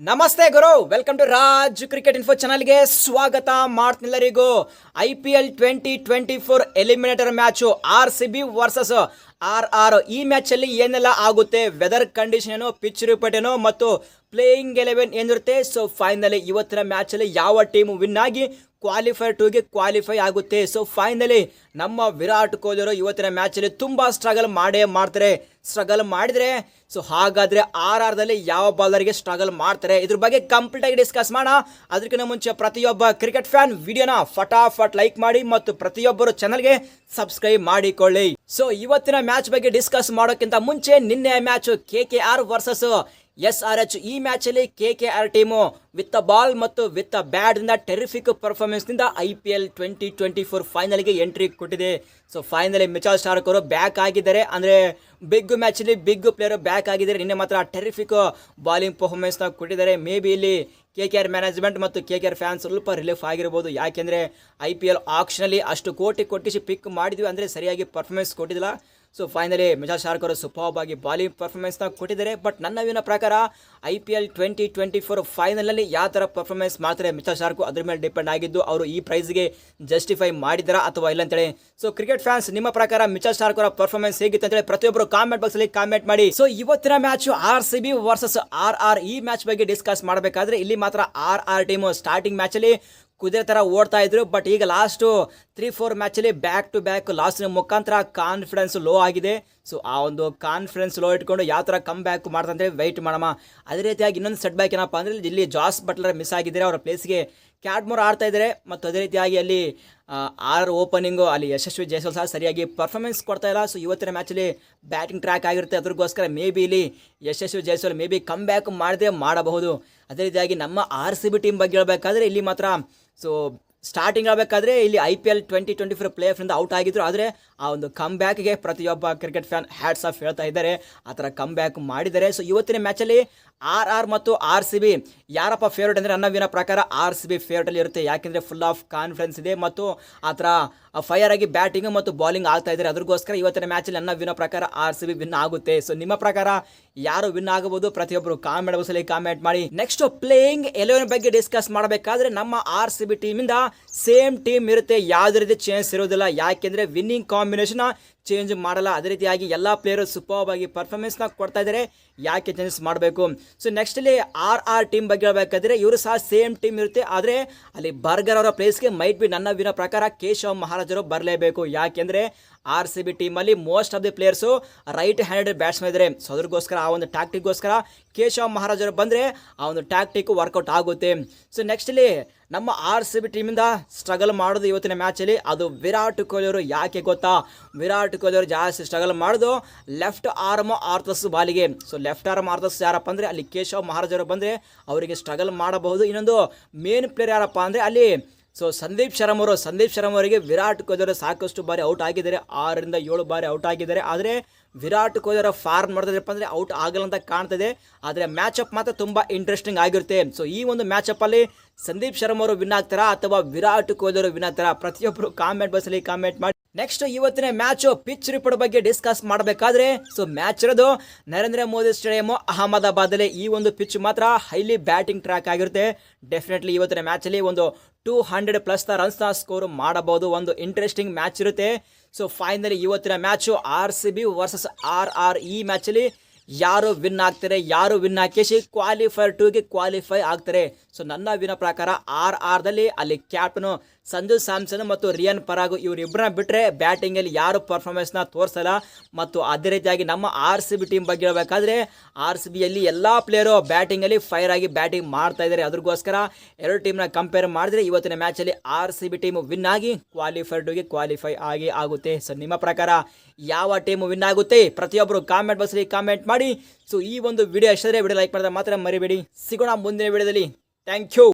ನಮಸ್ತೆ ಗುರು welcome to Raj cricket info ಚಾನಲ್ಗೆ ಸ್ವಾಗತ ಮಾಡ್ತಿಲ್ಲರಿಗೂ I P L twenty twenty four eliminator match R C B versus R R ಈ ಮ್ಯಾಚಲ್ಲಿ ಏನೆಲ್ಲ ಆಗುತ್ತೆ ವೆದರ್ ಕಂಡೀಷನ್ ಏನು ಪಿಚ್ ರಿಪೋರ್ಟ್ ಏನು, ಮತ್ತು ಪ್ಲೇಯಿಂಗ್ ಎಲೆವೆನ್ ಏನಿರುತ್ತೆ ಸೊ ಫೈನಲಿ ಇವತ್ತಿನ ಮ್ಯಾಚಲ್ಲಿ ಯಾವ ಟೀಮ್ ವಿನ್ ಆಗಿ ಕ್ವಾಲಿಫೈ ಟೂಗೆ ಕ್ವಾಲಿಫೈ ಆಗುತ್ತೆ. ಸೊ ಫೈನಲಿ ನಮ್ಮ ವಿರಾಟ್ ಕೊಹ್ಲಿ ಅವರು ಇವತ್ತಿನ ಮ್ಯಾಚಲ್ಲಿ ತುಂಬ ಸ್ಟ್ರಗಲ್ ಮಾಡೇ ಮಾಡ್ತಾರೆ. ಸ್ಟ್ರಗಲ್ ಮಾಡಿದರೆ ಸೊ ಹಾಗಾದರೆ ಆರ್ ಆರ್ದಲ್ಲಿ ಯಾವ ಬಾಲರ್ಗೆ ಸ್ಟ್ರಗಲ್ ಮಾಡ್ತಾರೆ? ಇದ್ರ ಬಗ್ಗೆ ಕಂಪ್ಲೀಟ್ ಆಗಿ ಡಿಸ್ಕಸ್ ಮಾಡೋಣ. ಅದಕ್ಕಿಂತ ಮುಂಚೆ ಪ್ರತಿಯೊಬ್ಬ ಕ್ರಿಕೆಟ್ ಫ್ಯಾನ್ ವಿಡಿಯೋನ ಫಟಾಫಟ್ ಲೈಕ್ ಮಾಡಿ ಮತ್ತು ಪ್ರತಿಯೊಬ್ಬರು ಚಾನಲ್ಗೆ ಸಬ್ಸ್ಕ್ರೈಬ್ ಮಾಡಿಕೊಳ್ಳಿ. ಸೊ ಇವತ್ತಿನ ಮ್ಯಾಚ್ ಬಗ್ಗೆ ಡಿಸ್ಕಸ್ ಮಾಡೋಕ್ಕಿಂತ ಮುಂಚೆ ನಿನ್ನೆ match K K R versus S R H ಈ ಮ್ಯಾಚಲ್ಲಿ K K R team with ball ಮತ್ತು ವಿತ್ ದ ಇಂದ terrific ಪರ್ಫಾರ್ಮೆನ್ಸ್ನಿಂದ I P L twenty twenty four ಫೈನಲ್ಗೆ ಎಂಟ್ರಿ ಕೊಟ್ಟಿದೆ. ಸೊ ಫೈನಲಿ ಮಿಚಾಲ್ ಸ್ಟಾರ್ಕ್ ಅವರು ಬ್ಯಾಕ್ ಆಗಿದ್ದಾರೆ. ಅಂದರೆ ಬಿಗ್ ಮ್ಯಾಚಲ್ಲಿ ಬಿಗ್ ಪ್ಲೇಯರ್ ಬ್ಯಾಕ್ ಆಗಿದ್ದಾರೆ. ನಿನ್ನೆ ಮಾತ್ರ ಟೆರಿಫಿಕ್ ಬಾಲಿಂಗ್ ಪರ್ಫಾರ್ಮೆನ್ಸ್ನ ಕೊಟ್ಟಿದ್ದಾರೆ. ಮೇ ಬಿ ಇಲ್ಲಿ ಕೆ ಕೆ ಆರ್ ಮ್ಯಾನೇಜ್ಮೆಂಟ್ ಮತ್ತು ಕೆ ಕೆ ಆರ್ ಫ್ಯಾನ್ಸ್ ಸ್ವಲ್ಪ ರಿಲೀಫ್ ಆಗಿರ್ಬೋದು. ಯಾಕೆಂದರೆ ಐ ಪಿ ಎಲ್ ಆಕ್ಷನಲ್ಲಿ ಅಷ್ಟು ಕೋಟಿ ಕೊಟ್ಟಿಸಿ ಪಿಕ್ ಮಾಡಿದ್ವಿ. ಅಂದರೆ ಸರಿಯಾಗಿ ಪರ್ಫಾರ್ಮೆನ್ಸ್ ಕೊಟ್ಟಿದ್ದಿಲ್ಲ. ಸೊ ಫೈನಲಿ ಮಿಜಾ ಶಾರ್ಕ್ ಅವರು ಸೂಪರ್ಬ್ ಆಗಿ ಬಾಲಿಂಗ್ ಪರ್ಫಾರ್ಮೆನ್ಸ್ನ ಕೊಟ್ಟಿದ್ದಾರೆ. ಬಟ್ ನನ್ನ ವಿನ ಪ್ರಕಾರ I P L twenty twenty four ಫೈನಲಲ್ಲಿ ಯಾವ ಥರ ಪರ್ಫಾರ್ಮೆನ್ಸ್ ಮಾಡ್ತಾರೆ ಮಿಚಲ್ ಶಾರ್ಕು ಅದ್ರ ಮೇಲೆ ಡಿಪೆಂಡ್ ಆಗಿದ್ದು, ಅವರು ಈ ಪ್ರೈಸ್ಗೆ ಜಸ್ಟಿಫೈ ಮಾಡಿದಾರಾ ಅಥವಾ ಇಲ್ಲ ಅಂತೇಳಿ. ಸೊ ಕ್ರಿಕೆಟ್ ಫ್ಯಾನ್ಸ್ ನಿಮ್ಮ ಪ್ರಕಾರ ಮಿಚಲ್ ಶಾರ್ಕ್ ಅವರ ಪರ್ಫಾರ್ಮೆನ್ಸ್ ಹೇಗಿತ್ತು ಅಂತೇಳಿ ಪ್ರತಿಯೊಬ್ಬರು ಕಾಮೆಂಟ್ ಬಾಕ್ಸ್ ಅಲ್ಲಿ ಕಾಮೆಂಟ್ ಮಾಡಿ. ಸೊ ಇವತ್ತಿನ match R C B versus R R ಈ ಮ್ಯಾಚ್ ಬಗ್ಗೆ ಡಿಸ್ಕಸ್ ಮಾಡಬೇಕಾದ್ರೆ ಇಲ್ಲಿ ಮಾತ್ರ ಆರ್ ಆರ್ ಟೀಮು ಸ್ಟಾರ್ಟಿಂಗ್ ಮ್ಯಾಚಲ್ಲಿ ಕುದುರೆ ಥರ ಓಡ್ತಾ ಇದ್ರು ಬಟ್ ಈಗ ಲಾಸ್ಟು ತ್ರೀ ಫೋರ್ ಮ್ಯಾಚಲ್ಲಿ ಬ್ಯಾಕ್ ಟು ಬ್ಯಾಕ್ ಲಾಸ್ಟಿನ ಮುಖಾಂತರ ಕಾನ್ಫಿಡೆನ್ಸ್ ಲೋ ಆಗಿದೆ. ಸೊ ಆ ಒಂದು ಕಾನ್ಫಿಡೆನ್ಸ್ ಲೋ ಇಟ್ಕೊಂಡು ಯಾವ ಥರ ಕಮ್ ಬ್ಯಾಕ್ ಮಾಡ್ತಂದ್ರೆ ವೆಯ್ಟ್ ಮಾಡಮ್ಮ. ಅದೇ ರೀತಿಯಾಗಿ ಇನ್ನೊಂದು ಸೆಟ್ ಬ್ಯಾಕ್ ಏನಪ್ಪ ಅಂದರೆ ಇಲ್ಲಿ ಜಾಸ್ ಬಟ್ಲರ್ ಮಿಸ್ ಆಗಿದ್ದಾರೆ. ಅವರ ಪ್ಲೇಸ್ಗೆ ಕ್ಯಾಟ್ಮೋರ್ ಆಡ್ತಾ ಇದ್ದಾರೆ. ಮತ್ತು ಅದೇ ರೀತಿಯಾಗಿ ಅಲ್ಲಿ ಆರ್ ಓಪನಿಂಗು ಅಲ್ಲಿ ಯಶಸ್ವಿ ಜೈಸಲ್ ಸಹ ಸರಿಯಾಗಿ ಪರ್ಫಾರ್ಮೆನ್ಸ್ ಕೊಡ್ತಾ ಇಲ್ಲ. ಸೊ ಇವತ್ತಿನ ಮ್ಯಾಚಲ್ಲಿ ಬ್ಯಾಟಿಂಗ್ ಟ್ರ್ಯಾಕ್ ಆಗಿರುತ್ತೆ. ಅದ್ರಗೋಸ್ಕರ ಮೇ ಬಿ ಇಲ್ಲಿ Yashasvi Jaiswal may be come back ಮಾಡದೆ ಮಾಡಬಹುದು. ಅದೇ ರೀತಿಯಾಗಿ ನಮ್ಮ ಆರ್ ಸಿ ಬಿ ಟೀಮ್ ಬಗ್ಗೆ ಹೇಳಬೇಕಾದ್ರೆ ಇಲ್ಲಿ ಮಾತ್ರ ಸೊ ಸ್ಟಾರ್ಟಿಂಗ್ ಆಗಬೇಕಾದ್ರೆ ಇಲ್ಲಿ I P L twenty twenty four play ಆಫ್ನಿಂದ out ಆಗಿದ್ರು. ಆದರೆ ಆ ಒಂದು ಕಮ್ ಬ್ಯಾಕ್ಗೆ ಪ್ರತಿಯೊಬ್ಬ ಕ್ರಿಕೆಟ್ ಫ್ಯಾನ್ ಹ್ಯಾಟ್ಸ್ ಆಫ್ ಹೇಳ್ತಾ ಇದ್ದಾರೆ. ಆ ಥರ ಕಮ್ ಬ್ಯಾಕ್ ಮಾಡಿದ್ದಾರೆ. ಸೊ ಇವತ್ತಿನ ಮ್ಯಾಚಲ್ಲಿ ಆರ್ ಆರ್ ಮತ್ತು ಆರ್ ಸಿ ಬಿ ಯಾರಪ್ಪ ಫೇವ್ರೇಟ್ ಅಂದರೆ ನನ್ನ ವಿನ ಪ್ರಕಾರ ಆರ್ ಸಿ ಬಿ ಫೇವ್ರೇಟಲ್ಲಿ ಇರುತ್ತೆ. ಯಾಕೆಂದರೆ ಫುಲ್ ಆಫ್ ಕಾನ್ಫಿಡೆನ್ಸ್ ಇದೆ ಮತ್ತು ಆ ಥರ ಫೈರ್ ಆಗಿ ಬ್ಯಾಟಿಂಗ್ ಮತ್ತು ಬಾಲಿಂಗ್ ಆಗ್ತಾ ಇದ್ದಾರೆ. ಅದಕ್ಕೋಸ್ಕರ ಇವತ್ತಿನ ಮ್ಯಾಚಲ್ಲಿ ನನ್ನ ವಿನ ಪ್ರಕಾರ ಆರ್ ಸಿ ಬಿ ವಿನ್ ಆಗುತ್ತೆ. ಸೊ ನಿಮ್ಮ ಪ್ರಕಾರ ಯಾರು ವಿನ್ ಆಗಬಹುದು? ಪ್ರತಿಯೊಬ್ಬರು ಕಾಮೆಂಟ್ ಬಾಕ್ಸಲ್ಲಿ ಕಾಮೆಂಟ್ ಮಾಡಿ. ನೆಕ್ಸ್ಟ್ ಪ್ಲೇಯಿಂಗ್ ಎಲೆವೆನ್ ಬಗ್ಗೆ ಡಿಸ್ಕಸ್ ಮಾಡಬೇಕಾದ್ರೆ ನಮ್ಮ ಆರ್ ಸಿ ಬಿ ಟೀಮಿಂದ ಸೇಮ್ ಟೀಮ್ ಇರುತ್ತೆ. ಯಾವುದೇ ರೀತಿ ಚೇಂಜ್ ಇರೋದಿಲ್ಲ. ಯಾಕೆಂದರೆ ವಿನ್ನಿಂಗ್ ಕಾಂಬಿನೇಷನ್ ಚೇಂಜ್ ಮಾಡಲ್ಲ. ಅದೇ ರೀತಿಯಾಗಿ ಎಲ್ಲ ಪ್ಲೇಯರು ಸೂಪರ್ ಆಗಿ ಪರ್ಫಾರ್ಮೆನ್ಸ್ನ ಕೊಡ್ತಾ ಇದ್ದಾರೆ ಯಾಕೆ ಚೇಂಜಸ್ ಮಾಡಬೇಕು? ಸೊ ನೆಕ್ಸ್ಟ್ ಇಲ್ಲಿ ಆರ್ ಆರ್ ಟೀಮ್ ಬಗ್ಗೆ ಹೇಳಬೇಕಾದ್ರೆ ಇವರು ಸಹ ಸೇಮ್ ಟೀಮ್ ಇರುತ್ತೆ. ಆದರೆ ಅಲ್ಲಿ ಬರ್ಗರ್ ಅವರ ಪ್ಲೇಸ್ಗೆ ಮೈಟ್ ಬಿ ನನ್ನ ವಿನ ಪ್ರಕಾರ ಕೇಶವ್ ಮಹಾರಾಜರು ಬರಲೇಬೇಕು. ಯಾಕೆಂದರೆ ಆರ್ ಸಿ ಬಿ ಟೀಮಲ್ಲಿ most of the players right handed batsman ಇದ್ದಾರೆ ಸೊ ಅದ್ರಿಗೋಸ್ಕರ, ಆ ಒಂದು ಟ್ಯಾಕ್ಟಿಕ್ಗೋಸ್ಕರ ಕೇಶವ್ ಮಹಾರಾಜರು ಬಂದರೆ ಆ ಒಂದು ಟ್ಯಾಕ್ಟಿಕ್ ವರ್ಕೌಟ್ ಆಗುತ್ತೆ. ಸೊ ನೆಕ್ಸ್ಟಲ್ಲಿ ನಮ್ಮ ಆರ್ ಸಿ ಬಿ ಟೀಮಿಂದ ಸ್ಟ್ರಗಲ್ ಮಾಡೋದು ಇವತ್ತಿನ ಮ್ಯಾಚಲ್ಲಿ ಅದು ವಿರಾಟ್ ಕೊಹ್ಲಿ ಅವರು ಯಾಕೆ ಗೊತ್ತಾ? ವಿರಾಟ್ ಅವರು ಜಾಸ್ತಿ ಸ್ಟ್ರಗಲ್ ಮಾಡೋದು ಲೆಫ್ಟ್ ಆರ್ಮ್ ಆರ್ಥಸ್ ಬಾಲಿಗೆ. ಸೊ ಲೆಫ್ಟ್ ಆರ್ಮ್ ಆರ್ಥಸ್ ಯಾರಪ್ಪ ಅಂದರೆ ಅಲ್ಲಿ ಕೇಶವ್ ಮಹಾರಾಜರು ಬಂದರೆ ಅವರಿಗೆ ಸ್ಟ್ರಗಲ್ ಮಾಡಬಹುದು. ಇನ್ನೊಂದು ಮೇನ್ ಪ್ಲೇಯರ್ ಯಾರಪ್ಪ ಅಂದರೆ ಅಲ್ಲಿ ಸೊ ಸಂದೀಪ್ ಶರ್ಮ ಅವರು. ಸಂದೀಪ್ ಶರ್ಮ ಅವರಿಗೆ ವಿರಾಟ್ ಕೊಹ್ಲಿ ಸಾಕಷ್ಟು ಬಾರಿ ಔಟ್ ಆಗಿದ್ದಾರೆ. ಆರರಿಂದ ಏಳು ಬಾರಿ ಔಟ್ ಆಗಿದ್ದಾರೆ. ಆದರೆ ವಿರಾಟ್ ಕೊಹ್ಲಿ ಅವರ ಫಾರ್ಮ್ ನೋಡಿದ್ರಪ್ಪ ಅಂದರೆ ಔಟ್ ಆಗಲ್ಲ ಅಂತ ಕಾಣ್ತದೆ. ಆದರೆ ಮ್ಯಾಚಪ್ ಮಾತ್ರ ತುಂಬ ಇಂಟ್ರೆಸ್ಟಿಂಗ್ ಆಗಿರುತ್ತೆ. ಸೊ ಈ ಒಂದು ಮ್ಯಾಚಪ್ಪಲ್ಲಿ ಸಂದೀಪ್ ಶರ್ಮ ಅವರು ವಿನ್ ಆಗ್ತಾರಾ ಅಥವಾ ವಿರಾಟ್ ಕೊಹ್ಲಿ ಅವರು ವಿನ್ ಆಗ್ತಾರಾ? ಪ್ರತಿಯೊಬ್ಬರು ಕಾಮೆಂಟ್ ಬಾಕ್ಸಲ್ಲಿ ಕಾಮೆಂಟ್ ಮಾಡಿ. ನೆಕ್ಸ್ಟ್ ಇವತ್ತಿನ ಮ್ಯಾಚ್ ಪಿಚ್ ರಿಪೋರ್ಟ್ ಬಗ್ಗೆ ಡಿಸ್ಕಸ್ ಮಾಡಬೇಕಾದ್ರೆ ಸೊ ಮ್ಯಾಚ್ ಇರೋದು ನರೇಂದ್ರ ಮೋದಿ ಸ್ಟೇಡಿಯಂ ಅಹಮದಾಬಾದಲ್ಲಿ ಈ ಒಂದು ಪಿಚ್ ಮಾತ್ರ ಹೈಲಿ ಬ್ಯಾಟಿಂಗ್ ಟ್ರ್ಯಾಕ್ ಆಗಿರುತ್ತೆ. ಡೆಫಿನೆಟ್ಲಿ ಇವತ್ತಿನ ಮ್ಯಾಚಲ್ಲಿ ಒಂದು ಟೂ ಹಂಡ್ರೆಡ್ ಪ್ಲಸ್ ರನ್ಸ್ನ ಸ್ಕೋರ್ ಮಾಡಬಹುದು. ಒಂದು ಇಂಟ್ರೆಸ್ಟಿಂಗ್ ಮ್ಯಾಚ್ ಇರುತ್ತೆ. ಸೊ ಫೈನಲಿ ಇವತ್ತಿನ match R C B versus R R ಈ ಮ್ಯಾಚಲ್ಲಿ ಯಾರು ವಿನ್ ಆಗ್ತಾರೆ, ಯಾರು ವಿನ್ ಹಾಕಿಸಿ ಕ್ವಾಲಿಫೈರ್ ಟೂಗೆ ಕ್ವಾಲಿಫೈ ಆಗ್ತಾರೆ. ಸೊ ನನ್ನ ವಿನ ಪ್ರಕಾರ ಆರ್ ಆರ್ದಲ್ಲಿ ಅಲ್ಲಿ ಕ್ಯಾಪ್ಟನು ಸಂಜು ಸ್ಯಾಮ್ಸನ್ ಮತ್ತು ರಿಯನ್ ಪರಾಗು ಇವರಿಬ್ಬರನ್ನ ಬಿಟ್ಟರೆ ಬ್ಯಾಟಿಂಗಲ್ಲಿ ಯಾರು ಪರ್ಫಾರ್ಮೆನ್ಸ್ನ ತೋರಿಸಲ್ಲ. ಮತ್ತು ಅದೇ ರೀತಿಯಾಗಿ ನಮ್ಮ ಆರ್ ಸಿ ಬಿ ಟೀಮ್ ಬಗ್ಗೆ ಹೇಳಬೇಕಾದ್ರೆ ಆರ್ ಸಿ ಬಿಯಲ್ಲಿ ಎಲ್ಲ ಪ್ಲೇಯರು ಬ್ಯಾಟಿಂಗಲ್ಲಿ ಫೈರ್ ಆಗಿ ಬ್ಯಾಟಿಂಗ್ ಮಾಡ್ತಾ ಇದ್ದಾರೆ ಅದ್ರಗೋಸ್ಕರ ಎರಡು ಟೀಮ್ನ ಕಂಪೇರ್ ಮಾಡಿದ್ರೆ ಇವತ್ತಿನ ಮ್ಯಾಚಲ್ಲಿ R C B team win ಆಗಿ ಕ್ವಾಲಿಫೈರ್ ಟೂಗೆ ಕ್ವಾಲಿಫೈ ಆಗಿ ಆಗುತ್ತೆ. ಸೊ ನಿಮ್ಮ ಪ್ರಕಾರ ಯಾವ ಟೀಮ್ ವಿನ್ ಆಗುತ್ತೆ? ಪ್ರತಿಯೊಬ್ಬರು ಕಾಮೆಂಟ್ ಬಾಕ್ಸಲ್ಲಿ ಕಾಮೆಂಟ್ ಮಾಡಿ. ಸೊ ಈ ಒಂದು ವಿಡಿಯೋ ಇಷ್ಟೇ ವಿಡಿಯೋ ಲೈಕ್ ಮಾಡಿದ್ರೆ ಮಾತ್ರ ಮರಿಬೇಡಿ. ಸಿಗೋಣ ಮುಂದಿನ ವಿಡಿಯೋದಲ್ಲಿ ಥ್ಯಾಂಕ್ ಯು